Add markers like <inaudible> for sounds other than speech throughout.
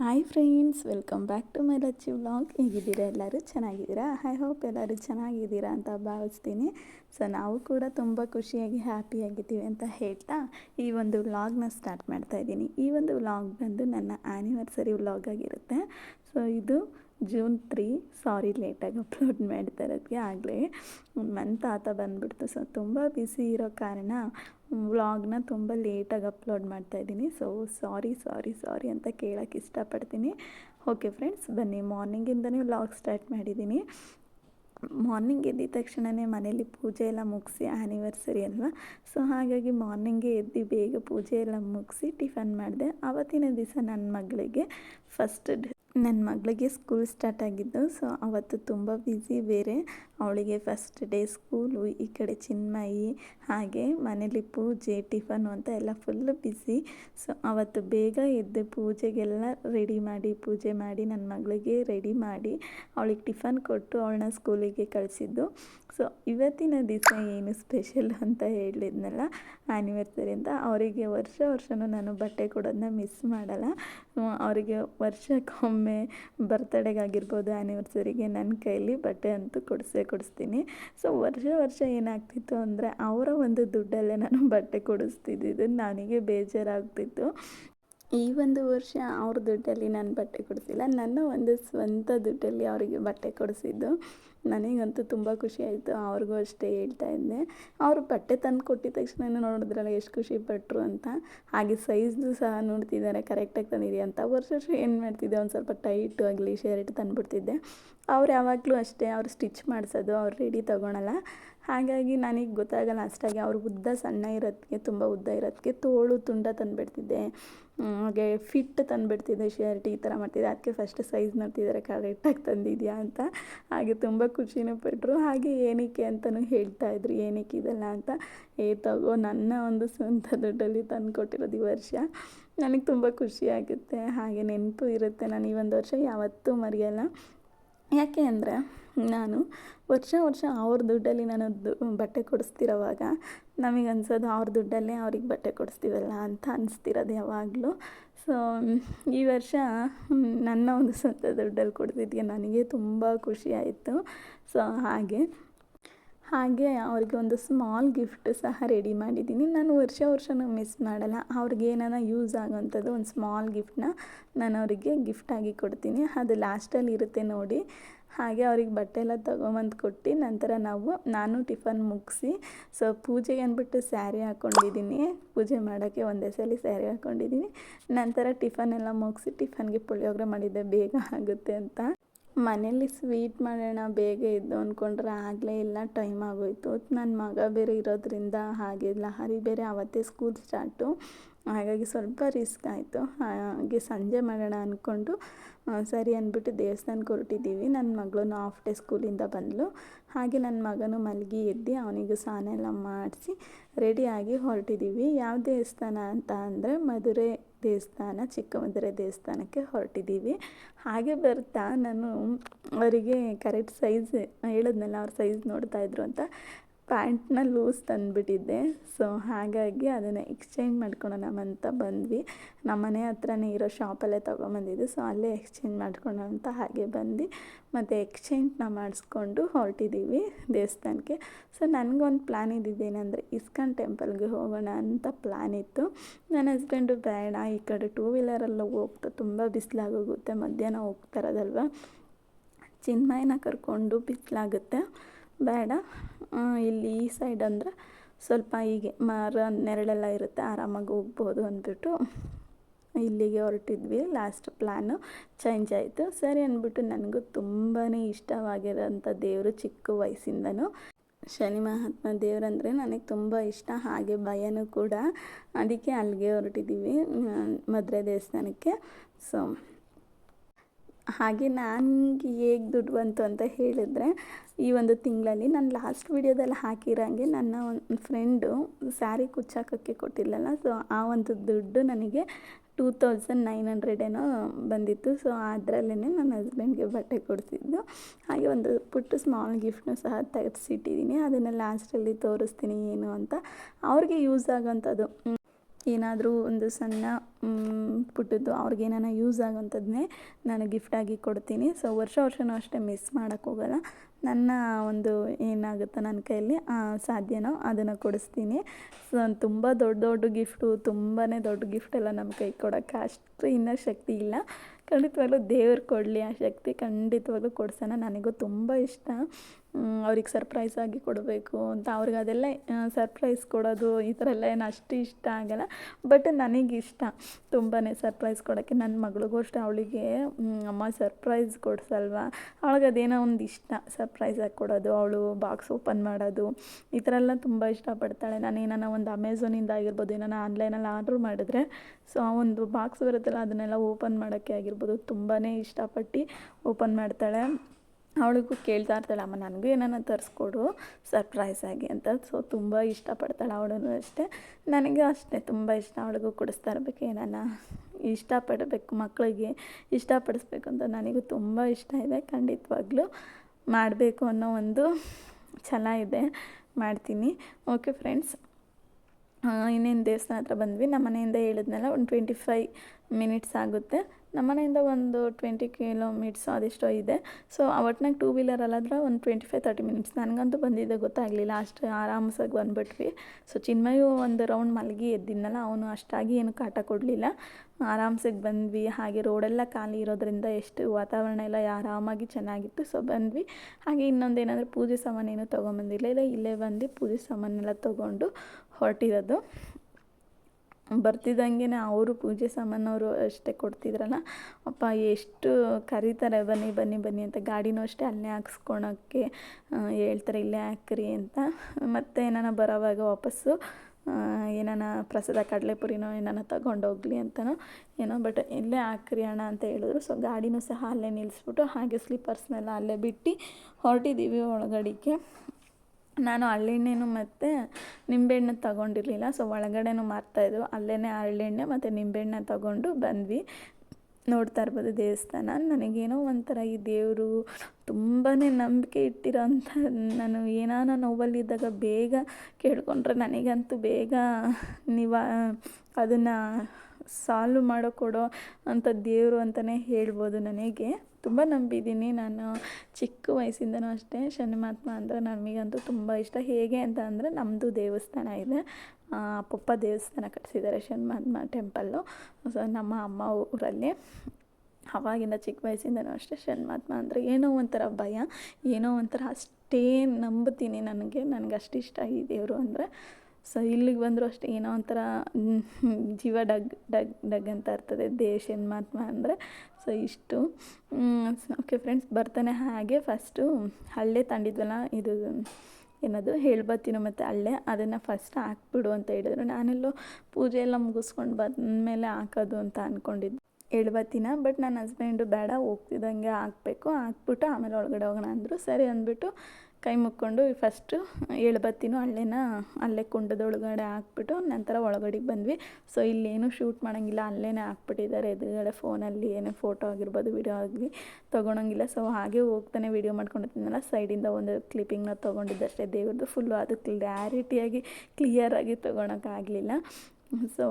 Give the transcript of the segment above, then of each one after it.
Hi friends welcome back to my Lacchi vlog ಹೇಗಿದ್ದೀರಾ ಎಲ್ಲರೂ? ಚೆನ್ನಾಗಿದ್ದೀರಾ? ಐ ಹೋಪ್ ಎಲ್ಲರೂ ಚೆನ್ನಾಗಿದ್ದೀರಾ ಅಂತ ಭಾವಿಸ್ತೀನಿ. ಸೊ ನಾವು ಕೂಡ ತುಂಬ ಖುಷಿಯಾಗಿ ಹ್ಯಾಪಿಯಾಗಿದ್ದೀವಿ ಅಂತ ಹೇಳ್ತಾ ಈ ಒಂದು ವ್ಲಾಗ್ನ ಸ್ಟಾರ್ಟ್ ಮಾಡ್ತಾ ಇದ್ದೀನಿ. ಈ ಒಂದು ವ್ಲಾಗ್ ಬಂದು ನನ್ನ ಆ್ಯನಿವರ್ಸರಿ ವ್ಲಾಗ್ ಆಗಿರುತ್ತೆ. ಸೊ ಇದು ಜೂನ್ ತ್ರೀ, ಸಾರಿ ಲೇಟಾಗಿ ಅಪ್ಲೋಡ್ ಮಾಡ್ತಾ ಇರೋದಕ್ಕೆ ಆಗಲೇ ಮಂತ್ ಆತ ಬಂದುಬಿಡ್ತು. ಸೊ ತುಂಬ ಬ್ಯುಸಿ ಇರೋ ಕಾರಣ ವ್ಲಾಗ್ನ ತುಂಬ ಲೇಟಾಗಿ ಅಪ್ಲೋಡ್ ಮಾಡ್ತಾ ಇದ್ದೀನಿ ಸೊ ಸಾರಿ ಸಾರಿ ಸಾರಿ ಅಂತ ಕೇಳೋಕ್ಕೆ ಇಷ್ಟಪಡ್ತೀನಿ. ಓಕೆ ಫ್ರೆಂಡ್ಸ್ ಬನ್ನಿ. ಮಾರ್ನಿಂಗಿಂದನೇ ವ್ಲಾಗ್ ಸ್ಟಾರ್ಟ್ ಮಾಡಿದ್ದೀನಿ. ಮಾರ್ನಿಂಗ್ ಎದ್ದಿದ ತಕ್ಷಣವೇ ಮನೇಲಿ ಪೂಜೆ ಎಲ್ಲ ಮುಗಿಸಿ ಆ್ಯನಿವರ್ಸರಿ ಅಲ್ವಾ? ಸೊ ಹಾಗಾಗಿ ಮಾರ್ನಿಂಗೇ ಎದ್ದು ಬೇಗ ಪೂಜೆ ಎಲ್ಲ ಮುಗಿಸಿ ಟಿಫನ್ ಮಾಡಿದೆ. ಆವತ್ತಿನ ದಿವಸ ನನ್ನ ಮಗಳಿಗೆ ಫಸ್ಟ್ ನನ್ನ ಮಗಳಿಗೆ ಸ್ಕೂಲ್ ಸ್ಟಾರ್ಟ್ ಆಗಿದ್ದು ಸೊ ಅವತ್ತು ತುಂಬ ಬ್ಯುಸಿ ಬೇರೆ. ಅವಳಿಗೆ ಫಸ್ಟ್ ಡೇ ಸ್ಕೂಲು ಈ ಕಡೆ ಚಿನ್ಮಯಿ, ಹಾಗೆ ಮನೇಲಿ ಪೂಜೆ, ಟಿಫನು ಅಂತ ಎಲ್ಲ ಫುಲ್ಲು ಬಿಸಿ ಸೊ ಅವತ್ತು ಬೇಗ ಎದ್ದು ಪೂಜೆಗೆಲ್ಲ ರೆಡಿ ಮಾಡಿ, ಪೂಜೆ ಮಾಡಿ ನನ್ನ ಮಗಳಿಗೆ ರೆಡಿ ಮಾಡಿ ಅವಳಿಗೆ ಟಿಫನ್ ಕೊಟ್ಟು ಅವಳನ್ನ ಸ್ಕೂಲಿಗೆ ಕಳಿಸಿದ್ದು. ಸೊ ಇವತ್ತಿನ ದಿವಸ ಏನು ಸ್ಪೆಷಲ್ ಅಂತ ಹೇಳಿದ್ನಲ್ಲ ಆ್ಯನಿವರ್ಸರಿ ಅಂತ, ಅವರಿಗೆ ವರ್ಷ ವರ್ಷವೂ ನಾನು ಬಟ್ಟೆ ಕೊಡೋದನ್ನ ಮಿಸ್ ಮಾಡಲ್ಲ. ಅವರಿಗೆ ವರ್ಷಕ್ಕೊಮ್ಮೆ ಬರ್ತ್ಡೇಗಾಗಿರ್ಬೋದು ಆ್ಯನಿವರ್ಸರಿಗೆ ನನ್ನ ಕೈಲಿ ಬಟ್ಟೆ ಅಂತೂ ಕೊಡಿಸೇ ಕೊಡಿಸ್ತೀನಿ. ಸೊ ವರ್ಷ ವರ್ಷ ಏನಾಗ್ತಿತ್ತು ಅಂದರೆ ಅವರ ಒಂದು ದುಡ್ಡಲ್ಲೇ ನಾನು ಬಟ್ಟೆ ಕೊಡಿಸ್ತಿದ್ದಿದ್ದು ನನಗೆ ಬೇಜಾರಾಗ್ತಿತ್ತು. ಈ ಒಂದು ವರ್ಷ ಅವ್ರ ದುಡ್ಡಲ್ಲಿ ನಾನು ಬಟ್ಟೆ ಕೊಡಿಸಿಲ್ಲ. ನನ್ನ ಒಂದು ಸ್ವಂತ ದುಡ್ಡಲ್ಲಿ ಅವರಿಗೆ ಬಟ್ಟೆ ಕೊಡಿಸಿದ್ದು. ನನಗಂತೂ ತುಂಬ ಖುಷಿ ಆಯಿತು. ಅವ್ರಿಗೂ ಅಷ್ಟೇ ಹೇಳ್ತಾ ಇದ್ದೆ. ಅವರು ಬಟ್ಟೆ ತಂದು ಕೊಟ್ಟಿದ ತಕ್ಷಣ ನೋಡಿದ್ರಲ್ಲ ಎಷ್ಟು ಖುಷಿ ಪಟ್ಟರು ಅಂತ. ಹಾಗೆ ಸೈಜ್ದು ಸಹ ನೋಡ್ತಿದ್ದಾರೆ. ಕರೆಕ್ಟಾಗಿ ತಂದಿದೆ ಅಂತ. ವರ್ಷ ವರ್ಷ ಏನು ಮಾಡ್ತಿದ್ದೆ? ಒಂದು ಸ್ವಲ್ಪ ಟೈಟು ಆಗಲಿ ಶರ್ಟ್ ತಂದುಬಿಡ್ತಿದ್ದೆ. ಅವ್ರು ಯಾವಾಗಲೂ ಅಷ್ಟೇ. ಅವ್ರು ಸ್ಟಿಚ್ ಮಾಡಿಸೋದು. ಅವ್ರು ರೆಡಿ ತೊಗೊಳಲ್ಲ. ಹಾಗಾಗಿ ನನಗೆ ಗೊತ್ತಾಗಲ್ಲ ಅಷ್ಟಾಗಿ. ಅವ್ರು ಉದ್ದ ಸಣ್ಣ ಇರೋದಕ್ಕೆ ತುಂಬ ಉದ್ದ ಇರೋದಕ್ಕೆ ತೋಳು ತುಂಡ ತಂದುಬಿಡ್ತಿದ್ದೆ. ಹಾಗೆ ಫಿಟ್ ತಂದುಬಿಡ್ತಿದ್ದೆ ಶರ್ಟ್ ಈ ಥರ ಮಾಡ್ತಿದ್ದೆ. ಅದಕ್ಕೆ ಫಸ್ಟ್ ಸೈಜ್ ನೋಡ್ತಿದ್ದಾರೆ ಕರೆಕ್ಟಾಗಿ ತಂದಿದ್ಯಾ ಅಂತ. ಹಾಗೆ ತುಂಬ ಖುಷಿನೂ ಪಟ್ಟರು ಹಾಗೆ ಏನಕ್ಕೆ ಅಂತಲೂ ಹೇಳ್ತಾಯಿದ್ರು ಏನಕ್ಕೆ ಇದೆಲ್ಲ ಅಂತ. ಏ, ತಗೋ, ನನ್ನ ಒಂದು ಸ್ವಂತ ದುಡ್ಡಲ್ಲಿ ತಂದು ಕೊಟ್ಟಿರೋದು ಈ ವರ್ಷ. ನನಗೆ ತುಂಬ ಖುಷಿ ಆಗುತ್ತೆ. ಹಾಗೆ ನೆನಪು ಇರುತ್ತೆ. ನಾನು ಈ ಒಂದು ವರ್ಷ ಯಾವತ್ತೂ ಮರೆಯಲ್ಲ. ಯಾಕೆ ಅಂದರೆ ನಾನು ವರ್ಷ ವರ್ಷ ಅವ್ರ ದುಡ್ಡಲ್ಲಿ ನಾನು ಬಟ್ಟೆ ಕೊಡಿಸ್ತಿರೋವಾಗ ನಮಗೆ ಅನ್ಸೋದು ಅವ್ರ ದುಡ್ಡಲ್ಲೇ ಅವ್ರಿಗೆ ಬಟ್ಟೆ ಕೊಡಿಸ್ತೀವಲ್ಲ ಅಂತ ಅನಿಸ್ತಿರೋದು ಯಾವಾಗಲೂ. ಸೊ ಈ ವರ್ಷ ನನ್ನ ಒಂದು ಸ್ವಂತ ದುಡ್ಡಲ್ಲಿ ಕೊಡ್ತಿದ್ದೆ ನನಗೆ ತುಂಬ ಖುಷಿ ಆಯಿತು. ಸೊ ಹಾಗೆ ಹಾಗೆ ಅವ್ರಿಗೆ ಒಂದು ಸ್ಮಾಲ್ ಗಿಫ್ಟ್ ಸಹ ರೆಡಿ ಮಾಡಿದ್ದೀನಿ. ನಾನು ವರ್ಷ ವರ್ಷನೂ ಮಿಸ್ ಮಾಡಲ್ಲ. ಅವ್ರಿಗೆ ಏನಾರ ಯೂಸ್ ಆಗೋವಂಥದ್ದು ಒಂದು ಸ್ಮಾಲ್ ಗಿಫ್ಟನ್ನ ನಾನು ಅವರಿಗೆ ಗಿಫ್ಟಾಗಿ ಕೊಡ್ತೀನಿ. ಅದು ಲಾಸ್ಟಲ್ಲಿ ಇರುತ್ತೆ ನೋಡಿ. ಹಾಗೆ ಅವ್ರಿಗೆ ಬಟ್ಟೆ ಎಲ್ಲ ತೊಗೊಂಬಂದು ಕೊಟ್ಟು ನಂತರ ನಾವು, ನಾನು ಟಿಫನ್ ಮುಗಿಸಿ, ಸೊ ಪೂಜೆಗೆ ಅಂದ್ಬಿಟ್ಟು ಸ್ಯಾರಿ ಹಾಕ್ಕೊಂಡಿದ್ದೀನಿ ಪೂಜೆ ಮಾಡೋಕ್ಕೆ ಒಂದೇ ಸಲ ಸ್ಯಾರಿ ಹಾಕ್ಕೊಂಡಿದ್ದೀನಿ ನಂತರ ಟಿಫನ್ ಎಲ್ಲ ಮುಗಿಸಿ ಟಿಫನ್ಗೆ ಪುಳಿಯೋಗರೆ ಮಾಡಿದ್ದೆ, ಬೇಗ ಆಗುತ್ತೆ ಅಂತ. ಮನೇಲಿ ಸ್ವೀಟ್ ಮಾಡೋಣ, ಬೇಗ ಇದ್ದು ಅಂದ್ಕೊಂಡ್ರೆ ಆಗಲೇ ಇಲ್ಲ, ಟೈಮ್ ಆಗೋಯ್ತು. ನನ್ನ ಮಗ ಬೇರೆ ಇರೋದ್ರಿಂದ ಹಾಗೆ ಲಹರಿ ಬೇರೆ ಆವತ್ತೇ ಸ್ಕೂಲ್ ಸ್ಟಾರ್ಟು. ಹಾಗಾಗಿ ಸ್ವಲ್ಪ ರಿಸ್ಕ್ ಆಯಿತು. ಹಾಗೆ ಸಂಜೆ ಮಾಡೋಣ ಅಂದ್ಕೊಂಡು ಸರಿ ಅಂದ್ಬಿಟ್ಟು ದೇವಸ್ಥಾನಕ್ಕೆ ಹೊರಟಿದ್ದೀವಿ. ನನ್ನ ಮಗಳು ಹಾಫ್ ಡೇ ಸ್ಕೂಲಿಂದ ಬಂದಳು ಹಾಗೆ ನನ್ನ ಮಗನು ಮಲಗಿ ಎದ್ದು ಅವನಿಗೂ ಸ್ನಾನ ಎಲ್ಲ ಮಾಡಿಸಿ ರೆಡಿಯಾಗಿ ಹೊರಟಿದ್ದೀವಿ. ಯಾವ ದೇವಸ್ಥಾನ ಅಂತ ಅಂದರೆ ಮಧುರೆ ದೇವಸ್ಥಾನ, ಚಿಕ್ಕ ಮಧುರೆ ದೇವಸ್ಥಾನಕ್ಕೆ ಹೊರಟಿದ್ದೀವಿ. ಹಾಗೆ ಬರ್ತಾ ನಾನು ಅವರಿಗೆ ಕರೆಕ್ಟ್ ಸೈಜ್ ಹೇಳಿದ್ನಲ್ಲ, ಅವ್ರ ಸೈಜ್ ನೋಡ್ತಾಯಿದ್ರು ಅಂತ. ಪ್ಯಾಂಟ್ನ ಲೂಸ್ ತಂದುಬಿಟ್ಟಿದ್ದೆ. ಸೊ ಹಾಗಾಗಿ ಅದನ್ನು ಎಕ್ಸ್ಚೇಂಜ್ ಮಾಡ್ಕೊಳೋಣ ಅಂತ ಬಂದ್ವಿ. ನಮ್ಮ ಮನೆ ಹತ್ರನೇ ಇರೋ ಶಾಪಲ್ಲೇ ತೊಗೊಂಬಂದಿದ್ದು. ಸೊ ಅಲ್ಲೇ ಎಕ್ಸ್ಚೇಂಜ್ ಮಾಡ್ಕೊಳ್ಳೋಣ ಅಂತ ಹಾಗೆ ಬಂದು ಮತ್ತು ಎಕ್ಸ್ಚೇಂಜ್ನ ಮಾಡಿಸ್ಕೊಂಡು ಹೊರಟಿದ್ದೀವಿ ದೇವಸ್ಥಾನಕ್ಕೆ. ಸೊ ನನಗೊಂದು ಪ್ಲ್ಯಾನ್ ಇದ್ದಿದ್ದೇನೆಂದರೆ ಇಸ್ಕಾನ್ ಟೆಂಪಲ್ಗೆ ಹೋಗೋಣ ಅಂತ ಪ್ಲ್ಯಾನ್ ಇತ್ತು. ನನ್ನ ಹಸ್ಬೆಂಡು ಬೇಡ, ಈ ಕಡೆ ಟೂ ವೀಲರಲ್ಲಿ ಹೋಗ್ತಾ ತುಂಬ ಬಿಸಿಲಾಗೋಗುತ್ತೆ, ಮಧ್ಯಾಹ್ನ ಹೋಗ್ತಾರದಲ್ವ ಚಿನ್ಮಯನ ಕರ್ಕೊಂಡು ಬಿಸಿಲಾಗುತ್ತೆ. ಬೇಡ. ಇಲ್ಲಿ ಈ ಸೈಡ್ ಅಂದರೆ ಸ್ವಲ್ಪ ಹೀಗೆ ಮರ, ನೆರಳೆಲ್ಲ ಇರುತ್ತೆ, ಆರಾಮಾಗಿ ಹೋಗ್ಬೋದು ಅಂದ್ಬಿಟ್ಟು ಇಲ್ಲಿಗೆ ಹೊರಟಿದ್ವಿ. ಲಾಸ್ಟ್ ಪ್ಲ್ಯಾನು ಚೇಂಜ್ ಆಯಿತು. ಸರಿ ಅಂದ್ಬಿಟ್ಟು ನನಗೂ ತುಂಬಾ ಇಷ್ಟವಾಗಿರೋಂಥ ದೇವರು ಚಿಕ್ಕ ವಯಸ್ಸಿಂದನೂ. ಶನಿ ಮಹಾತ್ಮ ದೇವರಂದರೆ ನನಗೆ ತುಂಬ ಇಷ್ಟ, ಹಾಗೆ ಭಯನೂ ಕೂಡ. ಅದಕ್ಕೆ ಅಲ್ಲಿಗೆ ಹೊರಟಿದ್ದೀವಿ ಮದುವೆ ದೇವಸ್ಥಾನಕ್ಕೆ. ಸೊ ಹಾಗೆ ನನಗೆ ಹೇಗೆ ದುಡ್ಡು ಬಂತು ಅಂತ ಹೇಳಿದ್ರೆ ಈ ಒಂದು ತಿಂಗಳಲ್ಲಿ ನಾನು ಲಾಸ್ಟ್ ವೀಡಿಯೋದಲ್ಲಿ ಹಾಕಿರೋಂಗೆ ನನ್ನ ಒಂದು ಫ್ರೆಂಡು ಸ್ಯಾರಿ ಕುಚ್ಚಾಕೋಕ್ಕೆ ಕೊಟ್ಟಿಲ್ಲಲ್ಲ ಸೊ ಆ ಒಂದು ದುಡ್ಡು ನನಗೆ ಟೂ ತೌಸಂಡ್ ನೈನ್ ಹಂಡ್ರೆಡ್ ಏನೋ ಬಂದಿತ್ತು. ಸೊ ಅದರಲ್ಲೇ ನನ್ನ ಹಸ್ಬೆಂಡ್ಗೆ ಬಟ್ಟೆ ಕೊಡಿಸಿದ್ದು ಹಾಗೆ ಒಂದು ಪುಟ್ಟ ಸ್ಮಾಲ್ ಗಿಫ್ಟ್ನು ಸಹ ತೆಗೆಸಿಟ್ಟಿದ್ದೀನಿ ಅದನ್ನು ಲಾಸ್ಟಲ್ಲಿ ತೋರಿಸ್ತೀನಿ ಏನು ಅಂತ. ಅವ್ರಿಗೆ ಯೂಸ್ ಆಗೋಂಥದ್ದು. ಏನಾದರೂ ಒಂದು ಸಣ್ಣ ಪುಟ್ಟದ್ದು ಅವ್ರಿಗೆ ಏನಾರ ಯೂಸ್ ಆಗೋಂಥದ್ದನ್ನೇ ನಾನು ಗಿಫ್ಟಾಗಿ ಕೊಡ್ತೀನಿ. ಸೊ ವರ್ಷ ವರ್ಷವೂ ಅಷ್ಟೇ ಮಿಸ್ ಮಾಡೋಕ್ಕೆ ಹೋಗಲ್ಲ. ನನ್ನ ಒಂದು ಏನಾಗುತ್ತೋ ನನ್ನ ಕೈಯಲ್ಲಿ ಸಾಧ್ಯನೋ ಅದನ್ನು ಕೊಡಿಸ್ತೀನಿ. ಸೊ ತುಂಬ ದೊಡ್ಡ ದೊಡ್ಡ ಗಿಫ್ಟು ತುಂಬಾ ದೊಡ್ಡ ಗಿಫ್ಟ್ ಎಲ್ಲ ನಮ್ಮ ಕೈ ಕೊಡೋಕ್ಕೆ ಅಷ್ಟು ಇನ್ನೂ ಶಕ್ತಿ ಇಲ್ಲ. ಖಂಡಿತವಾಗ್ಲೂ ದೇವ್ರು ಕೊಡಲಿ ಆ ಶಕ್ತಿ ಖಂಡಿತವಾಗ್ಲೂ ಕೊಡ್ಸೋಣ. ನನಗೂ ತುಂಬ ಇಷ್ಟ. ಅವ್ರಿಗೆ ಸರ್ಪ್ರೈಸ್ ಆಗಿ ಕೊಡಬೇಕು ಅಂತ. ಅವ್ರಿಗೆ ಅದೆಲ್ಲ ಸರ್ಪ್ರೈಸ್ ಕೊಡೋದು ಈ ಥರ ಎಲ್ಲ ಏನು ಅಷ್ಟು ಇಷ್ಟ ಆಗಲ್ಲ. ಬಟ್ ನನಗೆ ಇಷ್ಟ ತುಂಬಾ ಸರ್ಪ್ರೈಸ್ ಕೊಡೋಕ್ಕೆ ನನ್ನ ಮಗಳಿಗೂ ಅಷ್ಟೇ. ಅವಳಿಗೆ ಅಮ್ಮ ಸರ್ಪ್ರೈಸ್ ಕೊಡ್ಸಲ್ವಾ? ಅವಳಿಗೆ ಅದೇನೋ ಒಂದು ಇಷ್ಟ ಸರ್ಪ್ರೈಸ್ ಆಗಿ ಕೊಡೋದು. ಅವಳು ಬಾಕ್ಸ್ ಓಪನ್ ಮಾಡೋದು. ಈ ಥರ ಎಲ್ಲ ತುಂಬ ಇಷ್ಟಪಡ್ತಾಳೆ. ನಾನು ಏನಾನ ಒಂದು ಅಮೆಝಾನಿಂದ ಆಗಿರ್ಬೋದು, ಏನಾನ ಆನ್ಲೈನಲ್ಲಿ ಆರ್ಡ್ರ್ ಮಾಡಿದ್ರೆ ಸೊ ಆ ಒಂದು ಬಾಕ್ಸ್ ಬರುತ್ತಲ್ಲ, ಅದನ್ನೆಲ್ಲ ಓಪನ್ ಮಾಡೋಕ್ಕೆ ಆಗಿರ್ಬೋದು ತುಂಬಾ ಇಷ್ಟಪಟ್ಟು ಓಪನ್ ಮಾಡ್ತಾಳೆ. ಅವಳಿಗೂ ಕೇಳ್ತಾ ಇರ್ತಾಳೆ, ಅಮ್ಮ, ನನಗೂ ಏನಾನ ತರಿಸ್ಕೊಡು ಸರ್ಪ್ರೈಸ್ ಆಗಿ ಅಂತ. ಸೊ ತುಂಬ ಇಷ್ಟಪಡ್ತಾಳೆ ಅವಳು ಅಷ್ಟೇ. ನನಗೆ ಅಷ್ಟೇ, ತುಂಬ ಇಷ್ಟ ಅವಳಿಗೂ ಕೊಡಿಸ್ತಾ ಇರಬೇಕು, ಏನಾನ ಇಷ್ಟಪಡಬೇಕು ಮಕ್ಕಳಿಗೆ ಇಷ್ಟಪಡಿಸ್ಬೇಕು ಅಂತ ನನಗೂ ತುಂಬ ಇಷ್ಟ ಇದೆ. ಖಂಡಿತವಾಗ್ಲೂ ಮಾಡಬೇಕು ಅನ್ನೋ ಒಂದು ಛಲ ಇದೆ ಮಾಡ್ತೀನಿ ಓಕೆ ಫ್ರೆಂಡ್ಸ್ ಇನ್ನೇನು ದೇವಸ್ಥಾನ ಹತ್ರ ಬಂದ್ವಿ. ನಮ್ಮ ಮನೆಯಿಂದ ಹೇಳಿದ್ನಲ್ಲ, ಒಂದು ಟ್ವೆಂಟಿ ಫೈ ಮಿನಿಟ್ಸ್ ಆಗುತ್ತೆ. ನಮ್ಮನೆಯಿಂದ ಒಂದು ಟ್ವೆಂಟಿ ಕಿಲೋಮೀಟ್ಸ್ ಅದೆಷ್ಟೋ ಇದೆ. ಸೊ ಅವಟ್ನಾಗ ಟೂ ವೀಲರಲ್ಲಾದ್ರೆ ಒಂದು ಟ್ವೆಂಟಿ ಫೈವ್ ತರ್ಟಿ ಮಿನಿಟ್ಸ್ ನನಗಂತೂ ಬಂದಿದ್ದೆ ಗೊತ್ತಾಗಲಿಲ್ಲ. ಅಷ್ಟು ಆರಾಮ್ಸಾಗಿ ಬಂದುಬಿಟ್ವಿ. ಸೊ ಚಿನ್ಮಯು ಒಂದು ರೌಂಡ್ ಮಲಗಿ ಎದ್ದಿದ್ನಲ್ಲ, ಅವನು ಅಷ್ಟಾಗಿ ಏನು ಕಾಟ ಕೊಡಲಿಲ್ಲ. ಆರಾಮ್ಸಾಗಿ ಬಂದ್ವಿ. ಹಾಗೆ ರೋಡೆಲ್ಲ ಖಾಲಿ ಇರೋದ್ರಿಂದ ಎಷ್ಟು ವಾತಾವರಣ ಎಲ್ಲ ಆರಾಮಾಗಿ ಚೆನ್ನಾಗಿತ್ತು. ಸೊ ಬಂದ್ವಿ. ಹಾಗೆ ಇನ್ನೊಂದು ಏನಂದರೆ ಪೂಜೆ ಸಾಮಾನೇನು ತೊಗೊಂಬಂದಿಲ್ಲ ಇಲ್ಲ ಇಲ್ಲೇ ಬಂದು ಪೂಜೆ ಸಾಮಾನೆಲ್ಲ ತೊಗೊಂಡು ಹೊರಟಿರೋದು. ಬರ್ತಿದ್ದಂಗೆ ಅವರು ಪೂಜೆ ಸಾಮಾನವರು ಅಷ್ಟೇ ಕೊಡ್ತಿದ್ರಲ್ಲ. ಅಪ್ಪ, ಎಷ್ಟು ಕರೀತಾರೆ, ಬನ್ನಿ ಬನ್ನಿ ಬನ್ನಿ ಅಂತ ಗಾಡಿನೂ ಅಷ್ಟೇ ಅಲ್ಲೇ ಹಾಕ್ಸ್ಕೊಳಕ್ಕೆ ಹೇಳ್ತಾರೆ, ಇಲ್ಲೇ ಹಾಕ್ರಿ ಅಂತ. ಮತ್ತೆ ಏನಾನ ಬರೋವಾಗ ವಾಪಸ್ಸು ಏನಾನ ಪ್ರಸಾದ ಕಡಲೆಪುರಿನೋ ಏನಾನ ತಗೊಂಡೋಗ್ಲಿ ಅಂತನೋ ಏನೋ, ಬಟ್ ಇಲ್ಲೇ ಹಾಕ್ರಿ ಅಣ್ಣ ಅಂತ ಹೇಳಿದ್ರು. ಸೊ ಗಾಡಿನೂ ಸಹ ಅಲ್ಲೇ ನಿಲ್ಲಿಸ್ಬಿಟ್ಟು ಹಾಗೆ ಸ್ಲೀಪರ್ಸ್ನೆಲ್ಲ ಅಲ್ಲೇ ಬಿಟ್ಟು ಹೊರಟಿದ್ದೀವಿ ಒಳಗಡಿಗೆ. ನಾನು ಹಳ್ಳೆಣ್ಣೆನು ಮತ್ತು ನಿಂಬೆಹಣ್ಣು ತಗೊಂಡಿರಲಿಲ್ಲ. ಸೊ ಒಳಗಡೆನೂ ಮಾರ್ತಾಯಿದ್ರು ಅಲ್ಲೇ ಹಳ್ಳೆಣ್ಣೆ ಮತ್ತು ನಿಂಬೆಹಣ್ಣು ತಗೊಂಡು ಬಂದ್ವಿ. ನೋಡ್ತಾ ಇರ್ಬೋದು ದೇವಸ್ಥಾನ. ನನಗೇನೋ ಒಂಥರ ಈ ದೇವರು ತುಂಬಾ ನಂಬಿಕೆ ಇಟ್ಟಿರೋ ಅಂಥ ನಾನು ಏನಾನ ನೋವಲ್ಲಿದ್ದಾಗ ಬೇಗ ಕೇಳ್ಕೊಂಡ್ರೆ ನನಗಂತೂ ಬೇಗ ನಿವಾ ಅದನ್ನು ಸಾಲ್ವ್ ಮಾಡೋ ಕೊಡೋ ಅಂಥ ದೇವರು ಅಂತಲೇ ಹೇಳ್ಬೋದು ನನಗೆ. ತುಂಬ ನಂಬಿದ್ದೀನಿ. ನಾನು ಚಿಕ್ಕ ವಯಸ್ಸಿಂದನೂ ಅಷ್ಟೇ ಶನಿಮಹಾತ್ಮ ಅಂದರೆ ನಮಗಂತೂ ತುಂಬ ಇಷ್ಟ. ಹೇಗೆ ಅಂತ ಅಂದರೆ ನಮ್ಮದು ದೇವಸ್ಥಾನ ಇದೆ. ಅಪ್ಪಪ್ಪ ದೇವಸ್ಥಾನ ಕಟ್ಟಿಸಿದ್ದಾರೆ ಶನಿಮಹಾತ್ಮ ಟೆಂಪಲ್ಲು ಸೊ ನಮ್ಮ ಅಮ್ಮ ಊರಲ್ಲಿ. ಅವಾಗಿಂದ ಚಿಕ್ಕ ವಯಸ್ಸಿಂದನೂ ಅಷ್ಟೇ ಶನಿಮಹಾತ್ಮ ಅಂದರೆ ಏನೋ ಒಂಥರ ಭಯ, ಏನೋ ಒಂಥರ ಅಷ್ಟೇ ನಂಬ್ತೀನಿ ನನಗೆ ನನಗೆ ಅಷ್ಟಿಷ್ಟ ಈ ದೇವರು ಅಂದರೆ. ಸೊ ಇಲ್ಲಿಗೆ ಬಂದರೂ ಅಷ್ಟೇ ಏನೋ ಒಂಥರ ಜೀವ ಡಗ್ ಡಗ್ ಡಗ್ ಅಂತ ಇರ್ತದೆ, ದೇಶ ಶನಿಮಹಾತ್ಮ ಅಂದರೆ. ಸೊ ಇಷ್ಟು. ಓಕೆ ಫ್ರೆಂಡ್ಸ್ ಬರ್ತಾನೆ ಹಾಗೆ ಫಸ್ಟು ಹಳ್ಳೆ ತಂಡಿದ್ವಲ್ಲ, ಇದು ಏನದು, ಹೇಳ್ಬತ್ತಿನೋ ಮತ್ತು ಹಳ್ಳೆ, ಅದನ್ನು ಫಸ್ಟ್ ಹಾಕ್ಬಿಡು ಅಂತ ಹೇಳಿದ್ರು. ನಾನೆಲ್ಲೋ ಪೂಜೆ ಎಲ್ಲ ಮುಗಿಸ್ಕೊಂಡು ಬಂದಮೇಲೆ ಹಾಕೋದು ಅಂತ ಅಂದ್ಕೊಂಡಿದ್ದೆ ಹೇಳ್ಬತ್ತಿನ ಬಟ್ ನನ್ನ ಹಸ್ಬೆಂಡು ಬೇಡ, ಹೋಗ್ತಿದ್ದಂಗೆ ಹಾಕ್ಬೇಕು, ಹಾಕ್ಬಿಟ್ಟು ಆಮೇಲೆ ಒಳಗಡೆ ಹೋಗೋಣ ಅಂದರು. ಸರಿ ಅಂದ್ಬಿಟ್ಟು ಕೈ ಮುಕ್ಕೊಂಡು ಫಸ್ಟು ಎಳ್ಬತ್ತಿನೂ ಹಳ್ಳೆನ ಅಲ್ಲೇ ಕುಂಡದೊಳಗಡೆ ಹಾಕ್ಬಿಟ್ಟು ನಂತರ ಒಳಗಡೆಗೆ ಬಂದ್ವಿ. ಸೊ ಇಲ್ಲೇನು ಶೂಟ್ ಮಾಡೋಂಗಿಲ್ಲ ಅಲ್ಲೇ ಹಾಕ್ಬಿಟ್ಟಿದ್ದಾರೆ. ಎದುರುಗಡೆ ಫೋನಲ್ಲಿ ಏನೇ ಫೋಟೋ ಆಗಿರ್ಬೋದು ವಿಡಿಯೋ ಆಗಲಿ ತೊಗೊಳಂಗಿಲ್ಲ. ಸೊ ಹಾಗೆ ಹೋಗ್ತಾನೆ ವಿಡಿಯೋ ಮಾಡ್ಕೊಂಡಿದ್ದೀನಲ್ಲ ಸೈಡಿಂದ ಒಂದು ಕ್ಲಿಪ್ಪಿಂಗ್ನ ತೊಗೊಂಡಿದ್ದಷ್ಟೇ ದೇವ್ರದ್ದು ಫುಲ್ಲು ಅದು ಕ್ಲಾರಿಟಿಯಾಗಿ ಕ್ಲಿಯರಾಗಿ ತೊಗೊಳಕ್ಕಾಗಲಿಲ್ಲ ಸೊ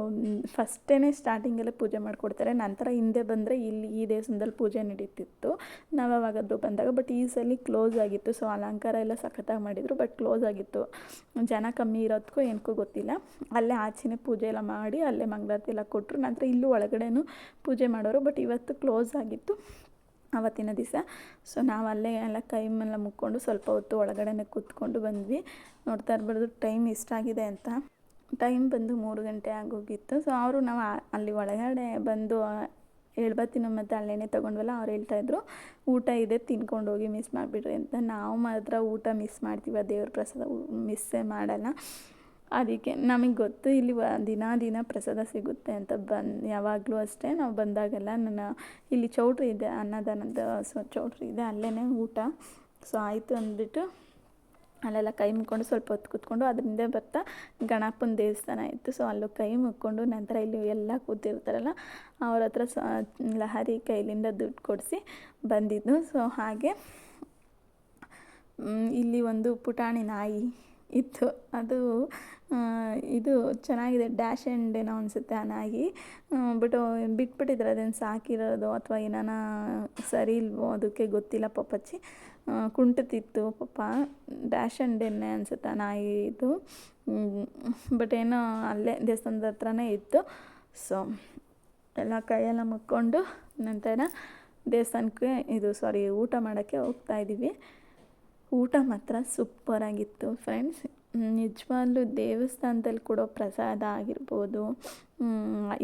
ಫಸ್ಟೇ ಸ್ಟಾರ್ಟಿಂಗಲ್ಲೇ ಪೂಜೆ ಮಾಡಿಕೊಡ್ತಾರೆ. ನಂತರ ಹಿಂದೆ ಬಂದರೆ ಇಲ್ಲಿ ಈ ದೇವಸ್ಥಾನದಲ್ಲಿ ಪೂಜೆ ನಡೀತಿತ್ತು. ನಾವು ಅವಾಗದ್ದು ಬಂದಾಗ ಬಟ್ ಈ ಸಲ ಕ್ಲೋಸ್ ಆಗಿತ್ತು. ಸೊ ಅಲಂಕಾರ ಎಲ್ಲ ಸಖತ್ತಾಗಿ ಮಾಡಿದರು ಬಟ್ ಕ್ಲೋಸ್ ಆಗಿತ್ತು. ಜನ ಕಮ್ಮಿ ಇರೋದಕ್ಕೂ ಏನಕ್ಕೂ ಗೊತ್ತಿಲ್ಲ. ಅಲ್ಲೇ ಆಚೆನೇ ಪೂಜೆ ಎಲ್ಲ ಮಾಡಿ, ಅಲ್ಲೇ ಮಂಗಳಾರತಿ ಎಲ್ಲ ಕೊಟ್ಟರು ನಂತರ ಇಲ್ಲೂ ಒಳಗಡೆನೂ ಪೂಜೆ ಮಾಡೋರು ಬಟ್ ಇವತ್ತು ಕ್ಲೋಸ್ ಆಗಿತ್ತು ಆವತ್ತಿನ ದಿವಸ. ಸೊ ನಾವು ಅಲ್ಲೇ ಎಲ್ಲ ಕೈ ಮೇಲೆ ಮುಕ್ಕೊಂಡು ಸ್ವಲ್ಪ ಹೊತ್ತು ಒಳಗಡೆನೆ ಕೂತ್ಕೊಂಡು ಬಂದ್ವಿ. ನೋಡ್ತಾ ಇರ್ಬಾರ್ದು ಟೈಮ್ ಆಗಿದೆ ಅಂತ. ಟೈಮ್ ಬಂದು ಮೂರು ಗಂಟೆ ಆಗೋಗಿತ್ತು. ಸೊ ಅವರು ನಾವು ಅಲ್ಲಿ ಒಳಗಡೆ ಬಂದು ಹೇಳ್ಬತ್ತಿನ ಮತ್ತು ಅಲ್ಲೇನೆ ತೊಗೊಂಡ್ವಲ್ಲ, ಅವ್ರು ಹೇಳ್ತಾಯಿದ್ರು ಊಟ ಇದೆ, ತಿನ್ಕೊಂಡು ಹೋಗಿ ಮಿಸ್ ಮಾಡಿಬಿಡ್ರಿ ಅಂತ. ನಾವು ಮಾತ್ರ ಊಟ ಮಿಸ್ ಮಾಡ್ತೀವಿ, ದೇವ್ರ ಪ್ರಸಾದ ಮಿಸ್ಸೇ ಮಾಡಲ್ಲ. ಅದಕ್ಕೆ ನಮಗೆ ಗೊತ್ತು, ಇಲ್ಲಿ ದಿನ ದಿನ ಪ್ರಸಾದ ಸಿಗುತ್ತೆ ಅಂತ ಬಂದು, ಯಾವಾಗಲೂ ಅಷ್ಟೇ ನಾವು ಬಂದಾಗೆಲ್ಲ ನನ್ನ, ಇಲ್ಲಿ ಚೌಟ್ರಿ ಇದೆ, ಅನ್ನದಾನದ, ಸೊ, ಚೌಟ್ರಿ ಇದೆ ಅಲ್ಲೇ ಊಟ. ಸೊ ಆಯಿತು ಅಂದ್ಬಿಟ್ಟು ಅಲ್ಲೆಲ್ಲ ಕೈ ಮುಕ್ಕೊಂಡು ಸ್ವಲ್ಪ ಹೊತ್ತು ಕೂತ್ಕೊಂಡು ಅದರಿಂದ ಬರ್ತಾ ಗಣಪನ ದೇವಸ್ಥಾನ ಇತ್ತು. ಸೊ ಅಲ್ಲೂ ಕೈ ಮುಕ್ಕೊಂಡು ನಂತರ ಇಲ್ಲಿ ಎಲ್ಲ ಕೂತಿರ್ತಾರಲ್ಲ, ಅವ್ರ ಹತ್ರ ಸ, ಲಹರಿ ಕೈಲಿಂದ ದುಡ್ಡು ಕೊಡಿಸಿ ಬಂದಿದ್ದು. ಸೊ ಹಾಗೆ ಇಲ್ಲಿ ಒಂದು ಪುಟಾಣಿ ನಾಯಿ ಇತ್ತು. ಅದು ಇದು ಚೆನ್ನಾಗಿದೆ. ಡ್ಯಾಶ್ ಆ್ಯಂಡ್ ಏನೋ ಅನಿಸುತ್ತೆ ಆ ನಾಯಿ ಬಟ್ ಬಿಟ್ಬಿಟ್ಟಿದ್ರೆ ಅದನ್ನು ಸಾಕಿರೋದು ಅಥವಾ ಏನಾನ ಸರಿ ಇಲ್ವೋ ಅದಕ್ಕೆ ಗೊತ್ತಿಲ್ಲ ಪಪ್ಪಚ್ಚಿ ಕುಂಟುತ್ತಿತ್ತು ಪಾಪ. ಡ್ಯಾಶ್ ಆ್ಯಂಡ್ ಎಣ್ಣೆ ಅನಿಸುತ್ತೆ ಆ ನಾಯಿ ಇದು ಬಟ್ ಏನೋ ಅಲ್ಲೇ ದೇವಸ್ಥಾನದ ಹತ್ರನೇ ಇತ್ತು. ಸೊ ಎಲ್ಲ ಕೈಯೆಲ್ಲ ಮುಕ್ಕೊಂಡು ನಂತರ ದೇವಸ್ಥಾನಕ್ಕೆ ಇದು ಸಾರಿ ಊಟ ಮಾಡೋಕ್ಕೆ ಹೋಗ್ತಾ ಇದ್ದೀವಿ ಊಟ ಮಾತ್ರ ಸೂಪರಾಗಿತ್ತು ಫ್ರೆಂಡ್ಸ್ ನಿಜವಾಗ್ಲೂ ದೇವಸ್ಥಾನದಲ್ಲಿ ಕೊಡೋ ಪ್ರಸಾದ ಆಗಿರ್ಬೋದು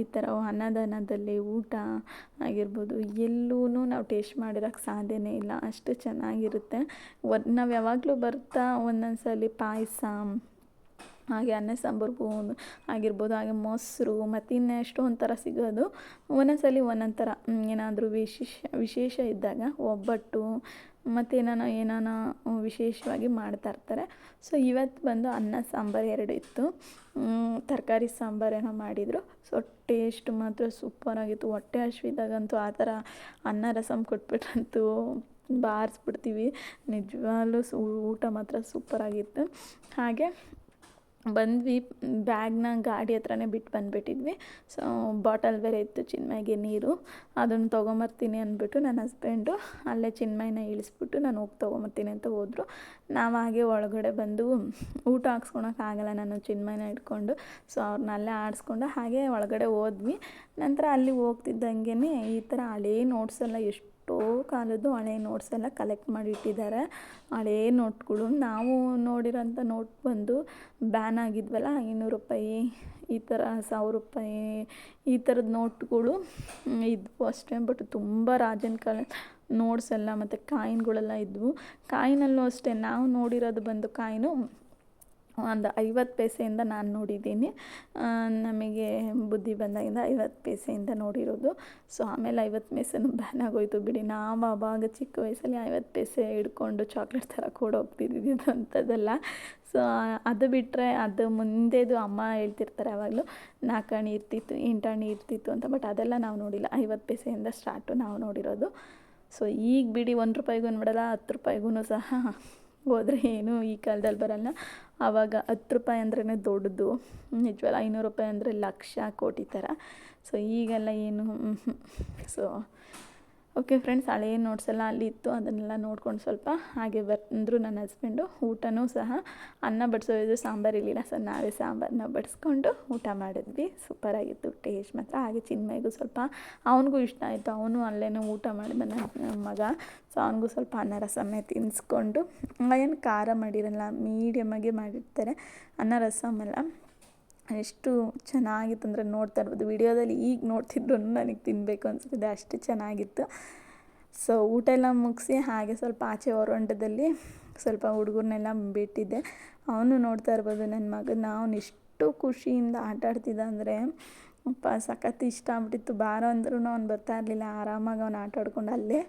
ಈ ಥರ ಅನ್ನದಾನದಲ್ಲಿ ಊಟ ಆಗಿರ್ಬೋದು ಎಲ್ಲೂ ನಾವು ಟೇಸ್ಟ್ ಮಾಡಿರೋಕ್ಕೆ ಸಾಧ್ಯನೇ ಇಲ್ಲ. ಅಷ್ಟು ಚೆನ್ನಾಗಿರುತ್ತೆ. ಒನ್, ನಾವು ಯಾವಾಗಲೂ ಬರ್ತಾ ಒಂದೊಂದು ಸಲ ಪಾಯಸ, ಹಾಗೆ ಅನ್ನ ಸಾಂಬಾರು ಆಗಿರ್ಬೋದು, ಹಾಗೆ ಮೊಸರು, ಮತ್ತು ಇನ್ನೆಷ್ಟು ಒಂಥರ ಸಿಗೋದು ಸಿಗೋದು ಸಲ ಒಂದೊಂದು ಥರ ಏನಾದರೂ ವಿಶೇಷ ವಿಶೇಷ ಇದ್ದಾಗ ಒಬ್ಬಟ್ಟು ಮತ್ತು ಏನಾನ ಏನಾನ ವಿಶೇಷವಾಗಿ ಮಾಡ್ತಾ ಇರ್ತಾರೆ. ಸೊ ಇವತ್ತು ಬಂದು ಅನ್ನ, ಸಾಂಬಾರು ಎರಡು ಇತ್ತು. ತರಕಾರಿ ಸಾಂಬಾರೇನೋ ಮಾಡಿದರು. ಸೊ ಟೇಸ್ಟ್ ಮಾತ್ರ ಸೂಪರಾಗಿತ್ತು ಹೊಟ್ಟೆ ಹಶ್ವಿದಾಗಂತೂ ಆ ಥರ ಅನ್ನ ರಸಮ್ ಕೊಟ್ಬಿಟ್ರಂತೂ ಬಾರಿಸ್ಬಿಡ್ತೀವಿ. ನಿಜವಾಗ್ಲೂ ಸೂ, ಊಟ ಮಾತ್ರ ಸೂಪರಾಗಿತ್ತು ಹಾಗೆ ಬಂದ್ವಿ, ಬ್ಯಾಗ್ನ ಗಾಡಿ ಹತ್ರನೇ ಬಿಟ್ಟು ಬಂದುಬಿಟ್ಟಿದ್ವಿ. ಸೊ ಬಾಟಲ್ ಬೇರೆ ಇತ್ತು, ಚಿನ್ಮಯ್ಗೆ ನೀರು. ಅದನ್ನು ತೊಗೊಂಬರ್ತೀನಿ ಅಂದ್ಬಿಟ್ಟು ನನ್ನ ಹಸ್ಬೆಂಡು ಅಲ್ಲೇ ಚಿನ್ಮಯ್ನ ಇಳಿಸ್ಬಿಟ್ಟು ನಾನು ಹೋಗಿ ತೊಗೊಂಬರ್ತೀನಿ ಅಂತ ಹೋದರು. ನಾವು ಹಾಗೆ ಒಳಗಡೆ ಬಂದು ಊಟ ಹಾಕ್ಸ್ಕೊಳಕ್ಕಾಗಲ್ಲ ನಾನು, ಚಿನ್ಮಯ್ನ ಇಟ್ಕೊಂಡು ಸೊ ಅವ್ರನ್ನ ಅಲ್ಲೇ ಆಡಿಸ್ಕೊಂಡು ಹಾಗೆ ಒಳಗಡೆ ಹೋದ್ವಿ. ನಂತರ ಅಲ್ಲಿ ಹೋಗ್ತಿದ್ದಂಗೆ ಈ ಥರ ಹಳೇ ನೋಟ್ಸೆಲ್ಲ ಎಷ್ಟು ಎಷ್ಟೋ ಕಾಲದ್ದು ಹಳೆ ನೋಟ್ಸ್ ಎಲ್ಲ ಕಲೆಕ್ಟ್ ಮಾಡಿ ಇಟ್ಟಿದ್ದಾರೆ. ಹಳೇ ನೋಟ್ಗಳು ನಾವು ನೋಡಿರೋಂಥ ನೋಟ್ ಬಂದು ಬ್ಯಾನ್ ಆಗಿದ್ವಲ್ಲ, ಐನೂರು ರೂಪಾಯಿ ಈ ಥರ ಸಾವಿರ ರೂಪಾಯಿ ಈ ಥರದ ನೋಟ್ಗಳು ಇದ್ವು ಅಷ್ಟೇ. ಬಟ್ ತುಂಬ ರಾಜನ ಕಾಲ ನೋಟ್ಸ್ ಎಲ್ಲ ಮತ್ತು ಕಾಯಿನ್ಗಳೆಲ್ಲ ಇದ್ವು. ಕಾಯಿನಲ್ಲೂ ಅಷ್ಟೇ, ನಾವು ನೋಡಿರೋದು ಬಂದು ಕಾಯಿನು ಒಂದು ಐವತ್ತು ಪೈಸೆಯಿಂದ ನಾನು ನೋಡಿದ್ದೀನಿ. ನಮಗೆ ಬುದ್ಧಿ ಬಂದಾಗಿಂದ ಐವತ್ತು ಪೈಸೆಯಿಂದ ನೋಡಿರೋದು. ಸೊ, ಆಮೇಲೆ ಐವತ್ತು ಪೈಸೆನೂ ಬ್ಯಾನ್ ಆಗೋಯ್ತು ಬಿಡಿ. ನಾವು ಆವಾಗ ಚಿಕ್ಕ ವಯಸ್ಸಲ್ಲಿ ಐವತ್ತು ಪೈಸೆ ಹಿಡ್ಕೊಂಡು ಚಾಕ್ಲೇಟ್ ಥರ ಕೂಡ ಹೋಗ್ತಿದ್ದಿದ್ದು ಅಂಥದ್ದೆಲ್ಲ. ಸೊ, ಅದು ಬಿಟ್ಟರೆ ಅದು ಮುಂದೆದು ಅಮ್ಮ ಹೇಳ್ತಿರ್ತಾರೆ ಯಾವಾಗಲೂ ನಾಲ್ಕಣಿ ಇರ್ತಿತ್ತು ಎಂಟಣಿ ಇರ್ತಿತ್ತು ಅಂತ. ಬಟ್ ಅದೆಲ್ಲ ನಾವು ನೋಡಿಲ್ಲ. ಐವತ್ತು ಪೈಸೆಯಿಂದ ಸ್ಟಾರ್ಟು ನಾವು ನೋಡಿರೋದು. ಸೊ, ಈಗ ಬಿಡಿ, ಒಂದು ರೂಪಾಯಿಗೂ ಮಾಡಲ್ಲ ಹತ್ತು ರೂಪಾಯಿಗೂ ಸಹ ಹೋದರೆ ಏನು ಈ ಕಾಲದಲ್ಲಿ ಬರಲ್ಲ. ಆವಾಗ ಹತ್ತು ರೂಪಾಯಿ ಅಂದ್ರೇ ದೊಡ್ಡದು. ನಿಜವಲ್ಲ ಐನೂರು ರೂಪಾಯಿ ಅಂದರೆ ಲಕ್ಷ ಕೋಟಿ ಥರ. ಸೊ ಈಗೆಲ್ಲ ಏನು? <laughs> ಸೊ ಓಕೆ ಫ್ರೆಂಡ್ಸ್ ಹಳೆಯ ನೋಟ್ಸ್ ಎಲ್ಲ ಅಲ್ಲಿ ಇತ್ತು. ಅದನ್ನೆಲ್ಲ ನೋಡ್ಕೊಂಡು ಸ್ವಲ್ಪ ಹಾಗೆ ಬಂದರು ನನ್ನ ಹಸ್ಬೆಂಡು ಊಟನೂ ಸಹ ಅನ್ನ ಬಡಿಸೋದು ಸಾಂಬಾರು ಇರಲಿಲ್ಲ ಸರ್ ನಾವೇ ಸಾಂಬಾರನ್ನ ಬಡಿಸ್ಕೊಂಡು ಊಟ ಮಾಡಿದ್ವಿ. ಸೂಪರಾಗಿತ್ತು ಟೇಸ್ಟ್ ಮಾತ್ರ. ಹಾಗೆ ಚಿನ್ಮಯ್ಗೂ ಸ್ವಲ್ಪ ಅವನಿಗೂ ಇಷ್ಟ ಆಯಿತು. ಅವನು ಅಲ್ಲೇ ಊಟ ಮಾಡಿ ನನ್ನ ಮಗ. ಸೊ ಅವನಿಗೂ ಸ್ವಲ್ಪ ಅನ್ನ ರಸಮೇ ತಿನ್ನಿಸ್ಕೊಂಡು ಏನು ಖಾರ ಮಾಡಿರಲ್ಲ ಮೀಡಿಯಮ್ಮಾಗೆ ಮಾಡಿರ್ತಾರೆ. ಅನ್ನ ರಸಮ್ ಎಲ್ಲ ಎಷ್ಟು ಚೆನ್ನಾಗಿತ್ತು ಅಂದರೆ ನೋಡ್ತಾ ಇರ್ಬೋದು ವಿಡಿಯೋದಲ್ಲಿ ಈಗ ನೋಡ್ತಿದ್ರು ನನಗೆ ತಿನ್ನಬೇಕು ಅನಿಸ್ತಿದೆ ಅಷ್ಟು ಚೆನ್ನಾಗಿತ್ತು ಸೊ ಊಟ ಎಲ್ಲ ಮುಗಿಸಿ ಹಾಗೆ ಸ್ವಲ್ಪ ಆಚೆ ಹೊರಂಡದಲ್ಲಿ ಸ್ವಲ್ಪ ಹುಡುಗರನ್ನೆಲ್ಲ ಬಿಟ್ಟಿದ್ದೆ ಅವನು ನೋಡ್ತಾ ಇರ್ಬೋದು ನನ್ನ ಮಗನ ಅವನು ಎಷ್ಟು ಖುಷಿಯಿಂದ ಆಟ ಆಡ್ತಿದ್ದ ಅಂದರೆ ಅಪ್ಪ ಸಖತ್ ಇಷ್ಟ ಆಗ್ಬಿಟ್ಟಿತ್ತು ಬಾರೋ ಅಂದ್ರೂ ಅವ್ನು ಬರ್ತಾ ಇರಲಿಲ್ಲ ಆರಾಮಾಗಿ ಅವ್ನು ಆಟ ಆಡ್ಕೊಂಡು ಅಲ್ಲೇ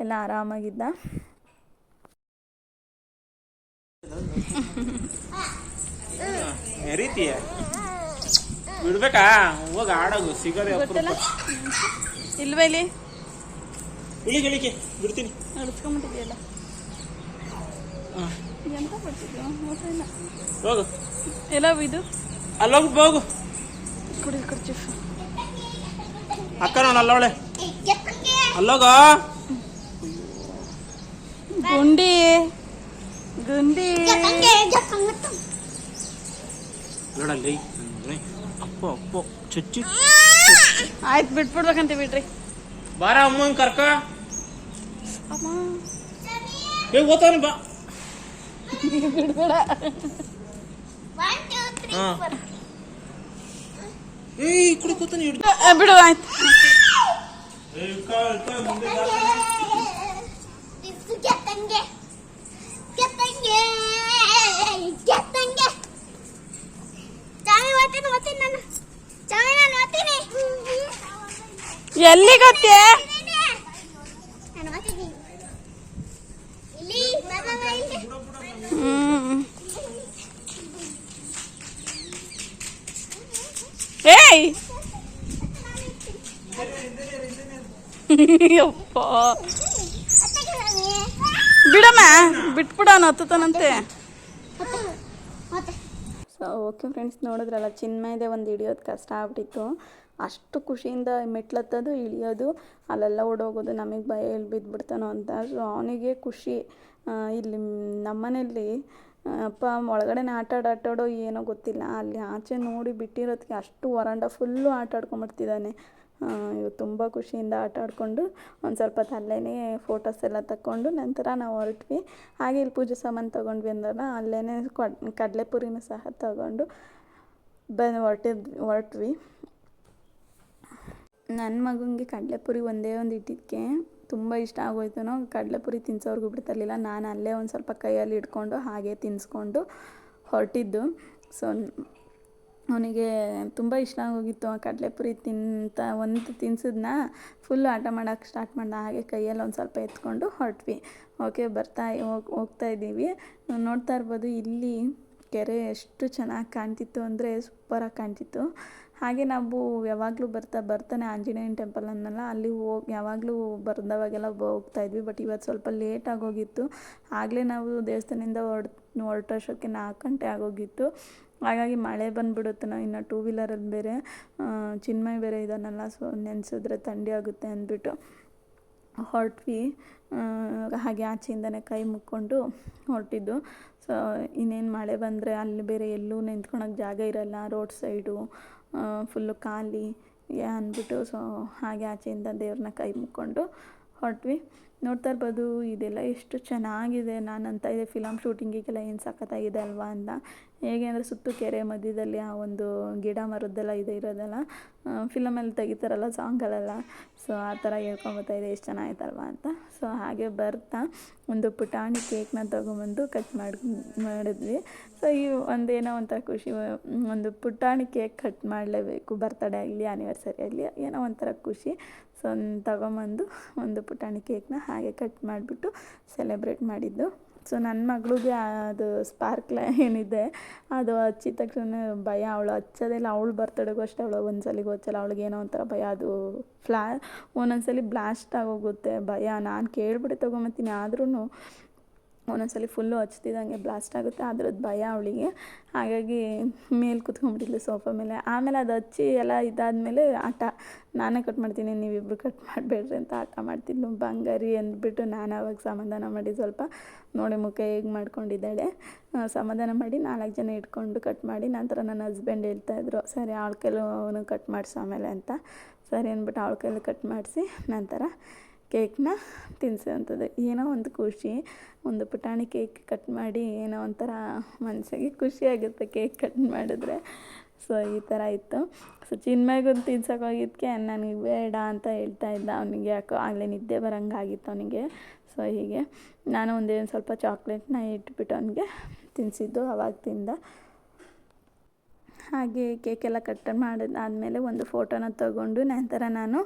ಎಲ್ಲ ಆರಾಮಾಗಿದ್ದ ರೀತಿಯ ಬಿಡ್ಬೇಕಾ? ಹೋಗ ಆಡೋದು ಸಿಗೋದೆ ಗೊತ್ತಲ್ಲ? ಇಲ್ವಾ ಇಲ್ಲಿ? ಇಳಿಗೆ ಇಳಿಗೆ ಬಿಡ್ತೀನಿ. ನಡ್ಸ್ಕೊಂಬಿಟ್ಟಿದೆಯಲ್ಲ ಹಾ. ಎಂತ ಇಲ್ಲ. ಹೋಗು. ಎಲ್ಲ ಇದು ಅಲ್ಲೋಗಿ ಹೋಗು. ಕುಡಿ ಖರ್ಚು ಅಕ್ಕ ನಾನು ಅಲ್ಲವಳೆ ಅಲ್ಲೋಗ. ಗುಂಡಿ. ಗುಂಡಿ. ನೋಡಲ್ಲಿ. ಚುಚ್ಚಿ. ಆಯ್ತು ಬಿಟ್ಬಿಡ್ಬೇಕಂತ ಬಿಡ್ರಿ. ಬಾರ ಅಮ್ಮನ ಕರ್ಕ. ಅಮ್ಮ. ಏ ಬಾ. ಬಿಡ್ಬೇಡ. ಏ ಈ ಕಡೆ ಕೂತಾನೆ ಹಿಡ್ದು ಬಿಡು ಆಯ್ತು. ಬಾ. ಎಲ್ಲಿ ಗೊತ್ತೇ? ಹ್ಮ್. ಏಯ್! ಅಪ್ಪ ಬಿಡಮ್ಮ ಬಿಟ್ಬಿಡೋಣ ಹತ್ತತಾನಂತೆ ಮತ್ತೆ. ಸೊ ಓಕೆ ಫ್ರೆಂಡ್ಸ್ ನೋಡಿದ್ರಲ್ಲ ಚಿನ್ಮಯದೇ ಒಂದು ಹಿಡಿಯೋದು ಕಷ್ಟ ಆಗ್ಬಿಟ್ಟಿತ್ತು. ಅಷ್ಟು ಖುಷಿಯಿಂದ ಮೆಟ್ಲತ್ತೋದು, ಇಳಿಯೋದು, ಅಲ್ಲೆಲ್ಲ ಓಡೋಗೋದು, ನಮಗೆ ಭಯ ಎಲ್ಲಿ ಬಿದ್ದುಬಿಡ್ತಾನೋ ಅಂತ. ಸೊ ಅವನಿಗೆ ಖುಷಿ. ಇಲ್ಲಿ ನಮ್ಮನೇಲಿ, ಅಪ್ಪ ಒಳಗಡೆನೆ ಆಟ ಆಡ ಆಟಾಡೋ ಏನೋ ಗೊತ್ತಿಲ್ಲ. ಅಲ್ಲಿ ಆಚೆ ನೋಡಿ ಬಿಟ್ಟಿರೋದಕ್ಕೆ ಅಷ್ಟು ವರಾಂಡ ಫುಲ್ಲು ಆಟ ಆಡ್ಕೊಂಬಿಡ್ತಿದ್ದಾನೆ ಇವು ತುಂಬ ಖುಷಿಯಿಂದ ಆಟ ಆಡಿಕೊಂಡು ಒಂದು ಸ್ವಲ್ಪ ಅಲ್ಲೇ ಫೋಟೋಸ್ ಎಲ್ಲ ತಕ್ಕೊಂಡು ನಂತರ ನಾವು ಹೊರಟ್ವಿ. ಹಾಗೆ ಇಲ್ಲಿ ಪೂಜೆ ಸಾಮಾನು ತೊಗೊಂಡ್ವಿ ಅಂದಾಗ ಅಲ್ಲೇ ಕಡಲೆಪುರಿನೂ ಸಹ ತಗೊಂಡು ಬಂದು ಹೊರಟಿದ್ವಿ ಹೊರಟ್ವಿ. ನನ್ನ ಮಗನಿಗೆ ಕಡಲೆಪುರಿ ಒಂದೇ ಒಂದು ಇಟ್ಟಿದ್ದಕ್ಕೆ ತುಂಬ ಇಷ್ಟ ಆಗೋಯ್ತು. ನಾವು ಕಡಲೆಪುರಿ ತಿನ್ಸೋರ್ಗೂ ಬಿಡ್ತಿರ್ಲಿಲ್ಲ ನಾನು ಅಲ್ಲೇ ಒಂದು ಸ್ವಲ್ಪ ಕೈಯಲ್ಲಿ ಇಟ್ಕೊಂಡು ಹಾಗೆ ತಿನ್ನಿಸ್ಕೊಂಡು ಹೊರಟಿದ್ದು. ಸೊ ಅವನಿಗೆ ತುಂಬ ಇಷ್ಟ ಆಗೋಗಿತ್ತು ಆ ಕಡಲೆಪುರಿ ತಿಂತ ಒಂದು ತಿನ್ಸಿದ್ನ ಫುಲ್ ಆಟ ಮಾಡೋಕೆ ಸ್ಟಾರ್ಟ್ ಮಾಡ್ದ. ಹಾಗೆ ಕೈಯಲ್ಲಿ ಒಂದು ಸ್ವಲ್ಪ ಎತ್ಕೊಂಡು ಹೊರಟ್ವಿ. ಓಕೆ ಬರ್ತಾ ಹೋಗ್, ಹೋಗ್ತಾ ಇದ್ದೀವಿ. ನೋಡ್ತಾ ಇರ್ಬೋದು ಇಲ್ಲಿ ಕೆರೆ ಎಷ್ಟು ಚೆನ್ನಾಗಿ ಕಾಣ್ತಿತ್ತು ಅಂದರೆ ಸೂಪರಾಗಿ ಕಾಣ್ತಿತ್ತು. ಹಾಗೆ ನಾವು ಯಾವಾಗಲೂ ಬರ್ತಾ ಬರ್ತಾನೆ ಆಂಜನೇಯನ ಟೆಂಪಲ್ ಅನ್ನಲ್ಲ, ಅಲ್ಲಿ ಹೋಗಿ ಯಾವಾಗಲೂ ಬರ್ದವಾಗೆಲ್ಲ ಹೋಗ್ತಾ ಇದ್ವಿ. ಬಟ್ ಇವತ್ತು ಸ್ವಲ್ಪ ಲೇಟ್ ಆಗೋಗಿತ್ತು ಆಗಲೇ ನಾವು ದೇವಸ್ಥಾನದಿಂದ ಹೊರಟ ಹೊರಟೋಷ್ಟಕ್ಕೆ ನಾಲ್ಕು ಗಂಟೆ ಆಗೋಗಿತ್ತು ಹಾಗಾಗಿ ಮಳೆ ಬಂದುಬಿಡುತ್ತೆ. ನಾವು ಇನ್ನು ಟೂ ವೀಲರಲ್ಲಿ ಬೇರೆ ಚಿನ್ಮಯ ಬೇರೆ ಇದ್ದಾನಲ್ಲ ಸೊ ನೆನೆಸಿದ್ರೆ ಥಂಡಿ ಆಗುತ್ತೆ ಅಂದ್ಬಿಟ್ಟು ಹೊರಟ್ವಿ. ಹಾಗೆ ಆಚೆಯಿಂದನೇ ಕೈ ಮುಕ್ಕೊಂಡು ಹೊರಟಿದ್ದು. ಸೊ ಇನ್ನೇನು ಮಳೆ ಬಂದರೆ ಅಲ್ಲಿ ಬೇರೆ ಎಲ್ಲೂ ನಿಂತ್ಕೊಳಕ್ಕೆ ಜಾಗ ಇರಲ್ಲ, ರೋಡ್ ಸೈಡು ಫುಲ್ಲು ಖಾಲಿ ಅಂದ್ಬಿಟ್ಟು ಸೊ ಹಾಗೆ ಆಚೆಯಿಂದ ದೇವ್ರನ್ನ ಕೈ ಮುಕ್ಕೊಂಡು ಹೊರಟ್ವಿ. ನೋಡ್ತಾ ಇರ್ಬೋದು, ಇದೆಲ್ಲ ಎಷ್ಟು ಚೆನ್ನಾಗಿದೆ ನಾನು ಅಂತ ಇದೆ ಫಿಲಮ್ ಶೂಟಿಂಗಿಗೆಲ್ಲ ಏನು ಸಖತ್ತಾಗಿದೆ ಅಲ್ವಾ ಅಂತ. ಹೇಗೆ ಅಂದರೆ ಸುತ್ತು ಕೆರೆ ಮಧ್ಯದಲ್ಲಿ ಆ ಒಂದು ಗಿಡ ಮರದ್ದೆಲ್ಲ ಇದು ಇರೋದಲ್ಲ ಫಿಲಮಲ್ಲಿ ತೆಗಿತಾರಲ್ಲ ಸಾಂಗಲ್ಲೆಲ್ಲ ಸೊ ಆ ಥರ ಹೇಳ್ಕೊಂಬತ್ತಾ ಇದೆ, ಎಷ್ಟು ಚೆನ್ನಾಗಿತ್ತಲ್ವ ಅಂತ. ಸೊ ಹಾಗೆ ಬರ್ತಾ ಒಂದು ಪುಟಾಣಿ ಕೇಕ್ನ ತೊಗೊಂಬಂದು ಕಟ್ ಮಾಡಿ ಮಾಡಿದ್ವಿ. ಸೊ ಈ ಒಂದೇನೋ ಒಂಥರ ಖುಷಿ, ಒಂದು ಪುಟಾಣಿ ಕೇಕ್ ಕಟ್ ಮಾಡಲೇಬೇಕು, ಬರ್ತಡೇ ಆಗಲಿ ಆನಿವರ್ಸರಿ ಆಗಲಿ, ಏನೋ ಒಂಥರ ಖುಷಿ. ಸೊ ತಗೊಂಬಂದು ಒಂದು ಪುಟಾಣಿ ಕೇಕ್ನ ಹಾಗೆ ಕಟ್ ಮಾಡಿಬಿಟ್ಟು ಸೆಲೆಬ್ರೇಟ್ ಮಾಡಿದ್ದು. ಸೊ ನನ್ನ ಮಗಳಿಗೆ ಅದು ಸ್ಪಾರ್ಕ್ಲ ಏನಿದೆ, ಅದು ಹಚ್ಚಿದ ತಕ್ಷಣ ಭಯ, ಅವಳು ಹಚ್ಚೋದಿಲ್ಲ ಅವಳು ಬರ್ತಡೆಗೂ ಅಷ್ಟೇ, ಅವಳು ಒಂದು ಸಲಿಗೆ ಹಚ್ಚಲ್ಲ ಅವಳಿಗೆ ಏನೋ ಒಂಥರ ಭಯ, ಅದು ಫ್ಲಾ ಒಂದೊಂದ್ಸಲಿ ಬ್ಲಾಸ್ಟ್ ಆಗೋಗುತ್ತೆ, ಭಯ. ನಾನು ಕೇಳ್ಬಿಟ್ಟು ತೊಗೊಂಬತ್ತೀನಿ ಆದ್ರೂ ಒಂದೊಂದ್ಸಲಿ ಫುಲ್ಲು ಹಚ್ತಿದ್ದಂಗೆ ಬ್ಲಾಸ್ಟ್ ಆಗುತ್ತೆ. ಅದ್ರದ್ದು ಭಯ ಅವಳಿಗೆ. ಹಾಗಾಗಿ ಮೇಲೆ ಕುತ್ಕೊಂಡ್ಬಿಟ್ಟಿದ್ಲು ಸೋಫಾ ಮೇಲೆ. ಆಮೇಲೆ ಅದು ಹಚ್ಚಿ ಎಲ್ಲ ಇದಾದಮೇಲೆ ಆಟ. ನಾನೇ ಕಟ್ ಮಾಡ್ತೀನಿ ನೀವಿಬ್ಬರು ಕಟ್ ಮಾಡಬೇಡ್ರಿ ಅಂತ ಆಟ ಮಾಡ್ತಿದ್ಲು. ಬಂಗಾರಿ ಅಂದ್ಬಿಟ್ಟು ನಾನು ಅವಾಗ ಸಮಾಧಾನ ಮಾಡಿ ಸ್ವಲ್ಪ ನೋಡಿ ಮುಖ ಹೇಗೆ ಮಾಡ್ಕೊಂಡಿದ್ದಾಳೆ. ಸಮಾಧಾನ ಮಾಡಿ ನಾಲ್ಕು ಜನ ಇಟ್ಕೊಂಡು ಕಟ್ ಮಾಡಿ ನಂತರ ನನ್ನ ಹಸ್ಬೆಂಡ್ ಹೇಳ್ತಾಯಿದ್ರು ಸರಿ, ಅವಳ ಅವನು ಕಟ್ ಮಾಡಿಸು ಆಮೇಲೆ ಅಂತ. ಸರಿ ಅಂದ್ಬಿಟ್ಟು ಅವಳ ಕೈಲಿ ಕಟ್ ಮಾಡಿಸಿ ನಂತರ ಕೇಕ್ನ ತಿನ್ನಿಸೋವಂಥದ್ದು ಏನೋ ಒಂದು ಖುಷಿ, ಒಂದು ಪುಟಾಣಿ ಕೇಕ್ ಕಟ್ ಮಾಡಿ ಏನೋ ಒಂಥರ ಮನಸ್ಸಿಗೆ ಖುಷಿಯಾಗುತ್ತೆ ಕೇಕ್ ಕಟ್ ಮಾಡಿದ್ರೆ. ಸೊ, ಈ ಥರ ಇತ್ತು. ಸೊ ಚಿನ್ಮಯ್ಗೂ ತಿನ್ಸೋಕೆ ಹೋಗಿದ್ದಕ್ಕೆ ನನಗೆ ಬೇಡ ಅಂತ ಹೇಳ್ತಾ ಇದ್ದ ಅವನಿಗೆ. ಯಾಕೋ ಆಗಲೇ ನಿದ್ದೆ ಬರೋಂಗಾಗಿತ್ತು ಅವನಿಗೆ. ಸೊ, ಹೀಗೆ. ನಾನು ಒಂದೇ ಸ್ವಲ್ಪ ಚಾಕ್ಲೇಟ್ನ ಇಟ್ಬಿಟ್ಟು ಅವನಿಗೆ ತಿನ್ನಿಸಿದ್ದು ಅವಾಗ ತಿಂದ. ಹಾಗೆ ಕೇಕೆಲ್ಲ ಕಟ್ ಮಾಡಿದಾದಮೇಲೆ ಒಂದು ಫೋಟೋನ ತಗೊಂಡು ನಂತರ ನಾನು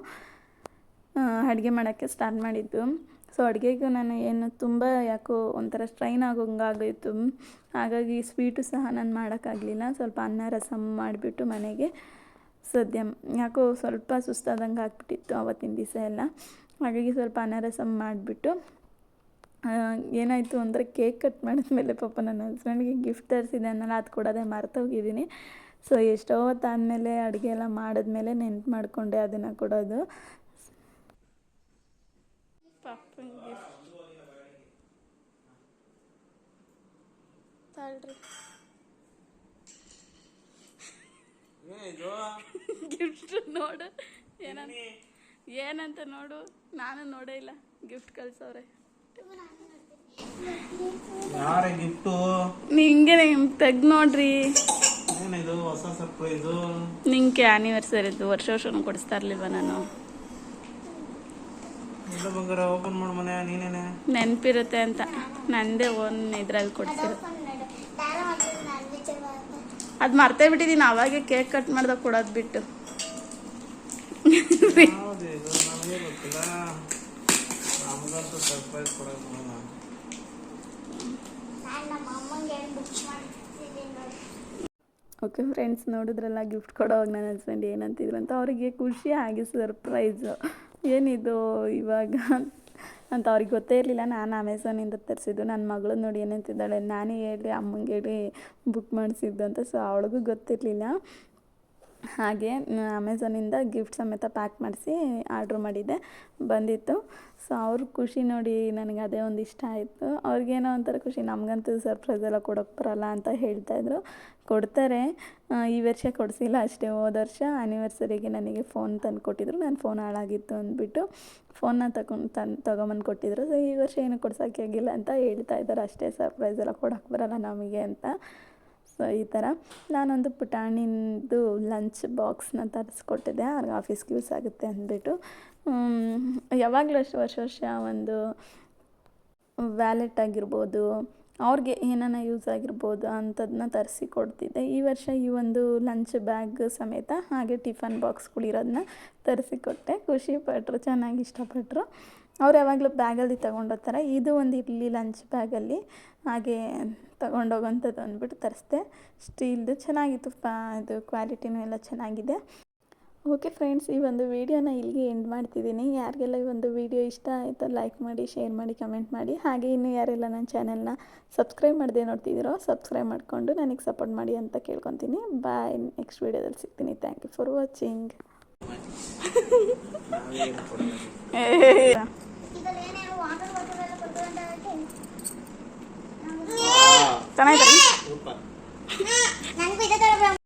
ಅಡುಗೆ ಮಾಡೋಕ್ಕೆ ಸ್ಟಾರ್ಟ್ ಮಾಡಿದ್ದು. ಸೊ ಅಡುಗೆಗೂ ನಾನು ಏನು ತುಂಬ ಯಾಕೋ ಒಂಥರ ಸ್ಟ್ರೈನ್ ಆಗೋಂಗಾಗೋಯಿತು ಹಾಗಾಗಿ ಸ್ವೀಟು ಸಹ ನಾನು ಮಾಡೋಕ್ಕಾಗಲಿಲ್ಲ. ಸ್ವಲ್ಪ ಅನ್ನ ರಸಮ್ ಮಾಡಿಬಿಟ್ಟು ಮನೆಗೆ ಸದ್ಯ ಯಾಕೋ ಸ್ವಲ್ಪ ಸುಸ್ತಾದಂಗೆ ಆಗ್ಬಿಟ್ಟಿತ್ತು ಆವತ್ತಿನ ದಿವಸ ಎಲ್ಲ. ಹಾಗಾಗಿ ಸ್ವಲ್ಪ ಅನ್ನ ಮಾಡಿಬಿಟ್ಟು ಏನಾಯಿತು ಅಂದರೆ ಕೇಕ್ ಕಟ್ ಮಾಡಿದ್ಮೇಲೆ ಪಾಪ ನನ್ನ ಹಸ್ಬೆಂಡ್ಗೆ ಗಿಫ್ಟ್ ತರಿಸಿದೆ ಅನ್ನಲ್ಲ, ಅದು ಕೊಡೋದೇ ಮರ್ತೋಗಿದ್ದೀನಿ. ಸೊ ಎಷ್ಟೋ ಹೊತ್ತಾದಮೇಲೆ ಅಡುಗೆ ಎಲ್ಲ ಮಾಡಿದ್ಮೇಲೆ ನೆನ್ಪು ಮಾಡಿಕೊಂಡೆ ಅದನ್ನು ಕೊಡೋದು. ಪಾಪನ್ ಗಿಫ್ಟ್ ತಾಳ್ರಿ. ಗಿಫ್ಟ್ ನೋಡು. ಏನಂತ ಏನಂತ ನೋಡು. ನಾನು ನೋಡೇ ಇಲ್ಲ. ಗಿಫ್ಟ್ ಕಳ್ಸವ್ರೆ. ನಿಂಗೆ ತೆಗ್ದು ನೋಡ್ರಿ. ನಿಂಗೆ ಆ್ಯನಿವರ್ಸರಿದು ವರ್ಷ ವರ್ಷನೂ ಕೊಡಿಸ್ತಾ ಇರ್ಲಿಲ್ವಾ ನಾನು ಇಲ್ಲ ಬಂಗಾರ ಓಪನ್ ಮಾಡು ಮನೆ ನೀನೇನೆ ನೆನಪಿರುತ್ತೆ ಅಂತ. ನಂದೇ ಒಂದು ಇದ್ರಲ್ಲಿ ಕೊಡ್ತೀರ ಅದ್ ಮರ್ತೇ ಬಿಟ್ಟಿದ್ದೀನಿ ಅವಾಗೆ ಕೇಕ್ ಕಟ್ ಮಾಡ್ದಾಗ ಕೊಡೋದು ಬಿಟ್ಟು. ಓಕೆ ಫ್ರೆಂಡ್ಸ್ ನೋಡಿದ್ರಲ್ಲ ಗಿಫ್ಟ್ ಕೊಡೋವಾಗ ನನ್ನ ಹಸ್ಬೆಂಡ್ ಏನಂತಿದ್ರು ಅಂತ ಅವರಿಗೆ ಖುಷಿ ಆಗಿ ಸರ್ಪ್ರೈಸು ಏನಿದು ಇವಾಗ ಅಂತ ಅವ್ರಿಗೆ ಗೊತ್ತೇ ಇರಲಿಲ್ಲ. ನಾನು ಅಮೆಝಾನಿಂದ ತರಿಸಿದ್ದು. ನನ್ನ ಮಗಳು ನೋಡಿ ಏನಂತಿದ್ದಾಳೆ ನಾನೇ ಹೇಳಿ ಅಮ್ಮಂಗೆ ಹೇಳಿ ಬುಕ್ ಮಾಡಿಸಿದ್ದು ಅಂತ. ಸೊ ಅವಳಿಗೂ ಗೊತ್ತಿರಲಿಲ್ಲ. ಹಾಗೆ ಅಮೆಝಾನಿಂದ ಗಿಫ್ಟ್ ಸಮೇತ ಪ್ಯಾಕ್ ಮಾಡಿಸಿ ಆರ್ಡ್ರ್ ಮಾಡಿದ್ದೆ. ಬಂದಿತ್ತು. ಸೊ ಅವ್ರ ಖುಷಿ ನೋಡಿ ನನಗೆ ಅದೇ ಒಂದು ಇಷ್ಟ ಆಯಿತು. ಅವ್ರಿಗೇನೋ ಒಂಥರ ಖುಷಿ. ನಮಗಂತೂ ಸರ್ಪ್ರೈಸ್ ಎಲ್ಲ ಕೊಡೋಕ್ಕೆ ಬರಲ್ಲ ಅಂತ ಹೇಳ್ತಾಯಿದ್ರು ಕೊಡ್ತಾರೆ. ಈ ವರ್ಷ ಕೊಡಿಸಿಲ್ಲ ಅಷ್ಟೇ. ಹೋದ ವರ್ಷ ಆ್ಯನಿವರ್ಸರಿಗೆ ನನಗೆ ಫೋನ್ ತಂದು ಕೊಟ್ಟಿದ್ರು. ನನ್ನ ಫೋನ್ ಹಾಳಾಗಿತ್ತು ಅಂದ್ಬಿಟ್ಟು ಫೋನ್ನ ತಗೊಂಡು ತಂದು ತೊಗೊಂಬಂದು ಕೊಟ್ಟಿದ್ರು. ಸೊ ಈ ವರ್ಷ ಏನು ಕೊಡ್ಸೋಕ್ಕಾಗಿಲ್ಲ ಅಂತ ಹೇಳ್ತಾ ಇದ್ದಾರೆ ಅಷ್ಟೇ ಸರ್ಪ್ರೈಸ್ ಎಲ್ಲ ಕೊಡೋಕ್ಕೆ ಬರಲ್ಲ ನಮಗೆ ಅಂತ. ಸೊ ಈ ಥರ. ನಾನೊಂದು ಪುಟಾಣಿಂದು ಲಂಚ್ ಬಾಕ್ಸ್ನ ತರಿಸ್ಕೊಟ್ಟಿದ್ದೆ. ಅವ್ರಿಗೆ ಆಫೀಸ್ಗೆ ಯೂಸ್ ಆಗುತ್ತೆ ಅಂದ್ಬಿಟ್ಟು. ಯಾವಾಗಲೂ ಅಷ್ಟು ವರ್ಷ ವರ್ಷ ಒಂದು ವ್ಯಾಲೆಟ್ ಆಗಿರ್ಬೋದು ಅವ್ರಿಗೆ ಏನಾನ ಯೂಸ್ ಆಗಿರ್ಬೋದು ಅಂಥದ್ದನ್ನ ತರಿಸಿ ಕೊಡ್ತಿದ್ದೆ. ಈ ವರ್ಷ ಈ ಒಂದು ಲಂಚ್ ಬ್ಯಾಗ್ ಸಮೇತ ಹಾಗೆ ಟಿಫನ್ ಬಾಕ್ಸ್ಗಳಿರೋದನ್ನ ತರಿಸಿ ಕೊಟ್ಟೆ. ಖುಷಿ ಪಟ್ಟರು ಚೆನ್ನಾಗಿ ಇಷ್ಟಪಟ್ಟರು ಅವ್ರು ಯಾವಾಗಲೂ ಬ್ಯಾಗಲ್ಲಿ ತೊಗೊಂಡೋಗ್ತಾರೆ. ಇದು ಒಂದು ಇರಲಿ ಲಂಚ್ ಬ್ಯಾಗಲ್ಲಿ ಹಾಗೆ ತೊಗೊಂಡೋಗೋಂಥದ್ದು ಅಂದ್ಬಿಟ್ಟು ತರಿಸ್ದೆ. ಸ್ಟೀಲ್ದು ಚೆನ್ನಾಗಿತ್ತು. ಪಾ ಇದು ಕ್ವಾಲಿಟಿನೂ ಎಲ್ಲ ಚೆನ್ನಾಗಿದೆ. ಓಕೆ ಫ್ರೆಂಡ್ಸ್ ಈ ಒಂದು ವಿಡಿಯೋನ ಇಲ್ಲಿಗೆ ಎಂಡ್ ಮಾಡ್ತಿದ್ದೀನಿ. ಯಾರಿಗೆಲ್ಲ ಈ ಒಂದು ವಿಡಿಯೋ ಇಷ್ಟ ಆಯಿತು ಲೈಕ್ ಮಾಡಿ ಶೇರ್ ಮಾಡಿ ಕಮೆಂಟ್ ಮಾಡಿ ಹಾಗೆ ಇನ್ನು ಯಾರೆಲ್ಲ ನನ್ನ ಚಾನೆಲ್ನ ಸಬ್ಸ್ಕ್ರೈಬ್ ಮಾಡದೆ ನೋಡ್ತಿದ್ದೀರೋ ಸಬ್ಸ್ಕ್ರೈಬ್ ಮಾಡಿಕೊಂಡು ನನಗೆ ಸಪೋರ್ಟ್ ಮಾಡಿ ಅಂತ ಕೇಳ್ಕೊತೀನಿ. ಬಾಯ್ ನೆಕ್ಸ್ಟ್ ವೀಡಿಯೋದಲ್ಲಿ ಸಿಗ್ತೀನಿ. Thank you for watching